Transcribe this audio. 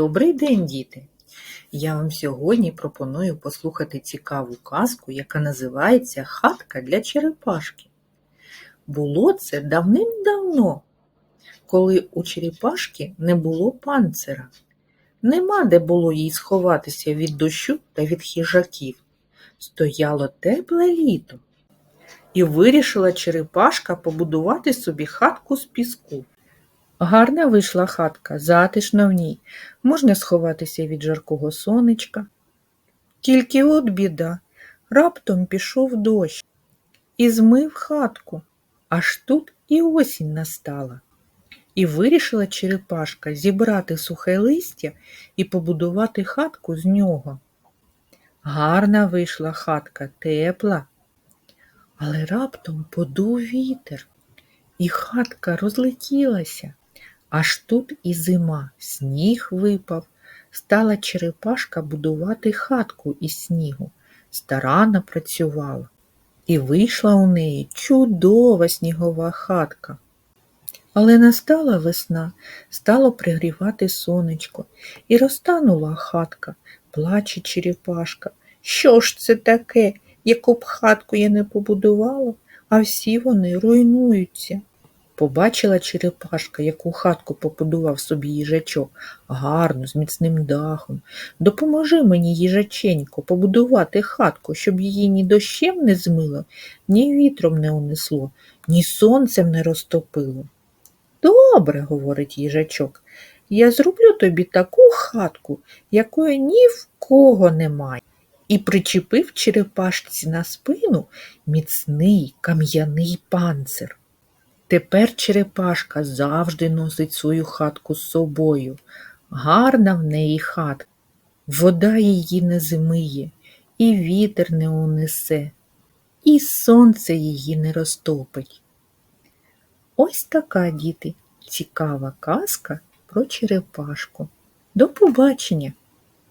Добрий день, діти! Я вам сьогодні пропоную послухати цікаву казку, яка називається Хатка для черепашки. Було це давним-давно, коли у черепашки не було панцира. Нема де було їй сховатися від дощу та від хижаків. Стояло тепле літо. І вирішила черепашка побудувати собі хатку з піску. Гарна вийшла хатка, затишно в ній, можна сховатися від жаркого сонечка. Тільки от біда, раптом пішов дощ і змив хатку, аж тут і осінь настала. І вирішила черепашка зібрати сухе листя і побудувати хатку з нього. Гарна вийшла хатка, тепла, але раптом подув вітер, і хатка розлетілася. Аж тут і зима, сніг випав, стала черепашка будувати хатку із снігу, старанно працювала, і вийшла у неї чудова снігова хатка. Але настала весна, стало пригрівати сонечко, і розтанула хатка, плаче черепашка. Що ж це таке, яку б хатку я не побудувала, а всі вони руйнуються. Побачила черепашка, яку хатку побудував собі їжачок, гарну, з міцним дахом. Допоможи мені, їжаченько, побудувати хатку, щоб її ні дощем не змило, ні вітром не унесло, ні сонцем не розтопило. Добре, говорить їжачок, я зроблю тобі таку хатку, якої ні в кого немає. І причепив черепашці на спину міцний кам'яний панцир. Тепер черепашка завжди носить свою хатку з собою. Гарна в неї хатка. Вода її не зимиє, і вітер не унесе, і сонце її не розтопить. Ось така, діти, цікава казка про черепашку. До побачення!